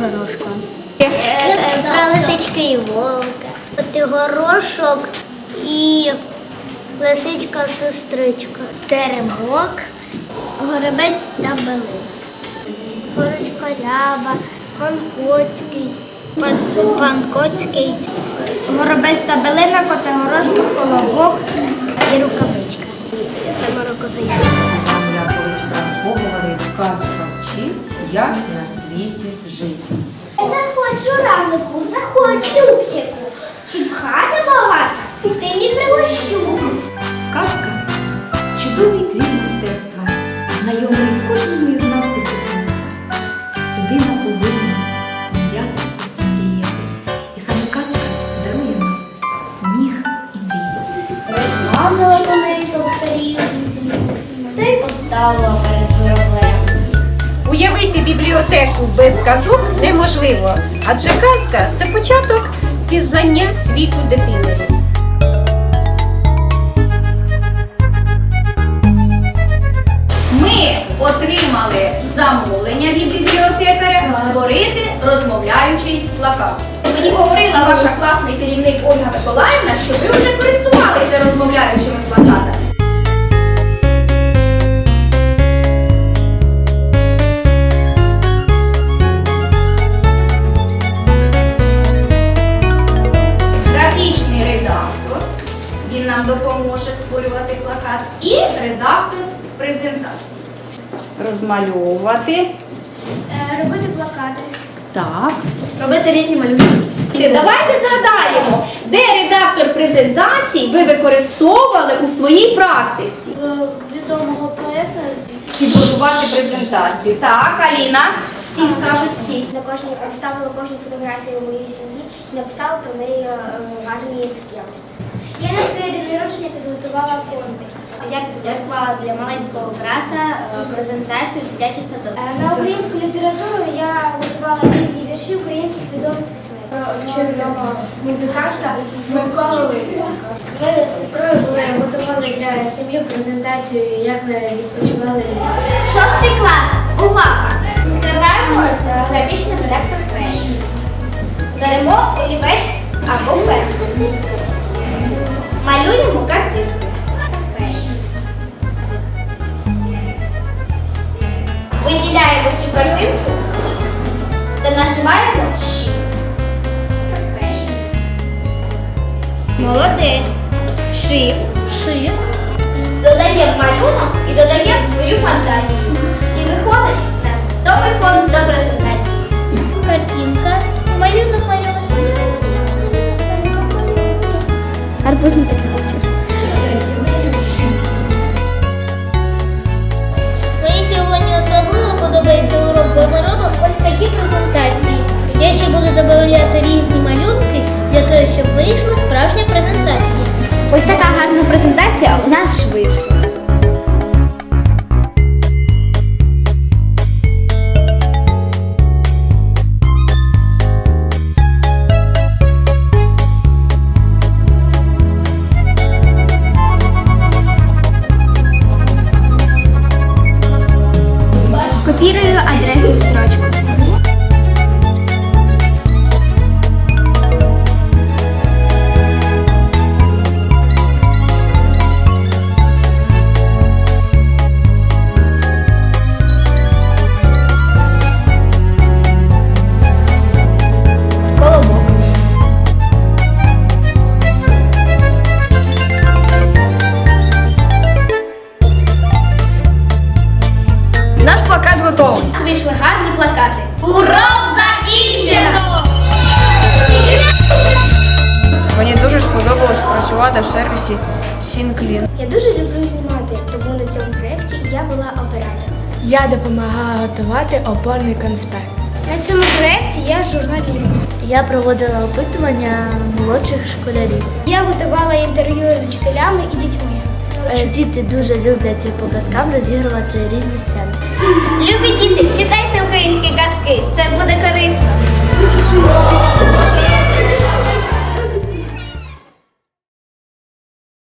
Котигорошка. Про лисички і вовка. Котигорошок і лисичка-сестричка. Теремок, горобець та белин. Курочка ряба, пан Коцький, пан, пан Коцький, горобець та белина, котигорошка, колобок і рукавичка. Семеро козаїв. Як на світі жити. Заходь, журавлику, заходь, Любчику. Чи пхати багато? І ти не пригощу. Казка чудовий твір мистецтва, знайомий кожному із нас із дитинства. Людина повинна сміятися і мріяти. І саме казка дарує нам сміх і мрію. Розмазала понизу в тарілці, та й поставила бібліотеку без казок неможливо, адже казка це початок пізнання світу дитиною. Ми отримали замовлення від бібліотекаря створити розмовляючий плакат. Мені говорила ваша класний керівник Ольга Миколаївна, що ви вже користувалися розмовляючими плакатами. Він нам допоможе створювати плакат, і редактор презентації. Розмальовувати. Е, Робити плакати. Так. Робити різні малюнки. Давайте згадаємо, де редактор презентацій ви використовували у своїй практиці. Відомого поета. Підготувати презентацію. Так, Аліна. Всі скажуть всі. На кожній вставила кожну фотографію моєї сім'ї і написала про неї е, гарні якості. Я на своє день народження підготувала конкурс. Я підготувала для маленького брата е, презентацію дитячий садок. На українську літературу я готувала різні вірші українських відомих письменників. музиканта Микола Лисенка. Ми з сестрою були готували для сім'ї презентацію, як ми відпочивали. Шостий клас. Увага! Відкриваємо графічний редактор Крейн. Виділяємо цю картинку та нажимаємо Shift. Молодець. Shift. Shift. Додаємо малюнок і додаємо свою фантазію. І виходить у нас добрий фон до презентації. Ось така гарна презентація у нас вийшла. Працювати в сервісі Сінклін. Я дуже люблю знімати, тому на цьому проєкті я була оператором. Я допомагала готувати опорний конспект. На цьому проєкті я журналіст. Я проводила опитування молодших школярів. Я готувала інтерв'ю з вчителями і дітьми. Е, Діти дуже люблять по казкам розігрувати різні сцени. Любі діти, читайте українські казки, це буде корисно.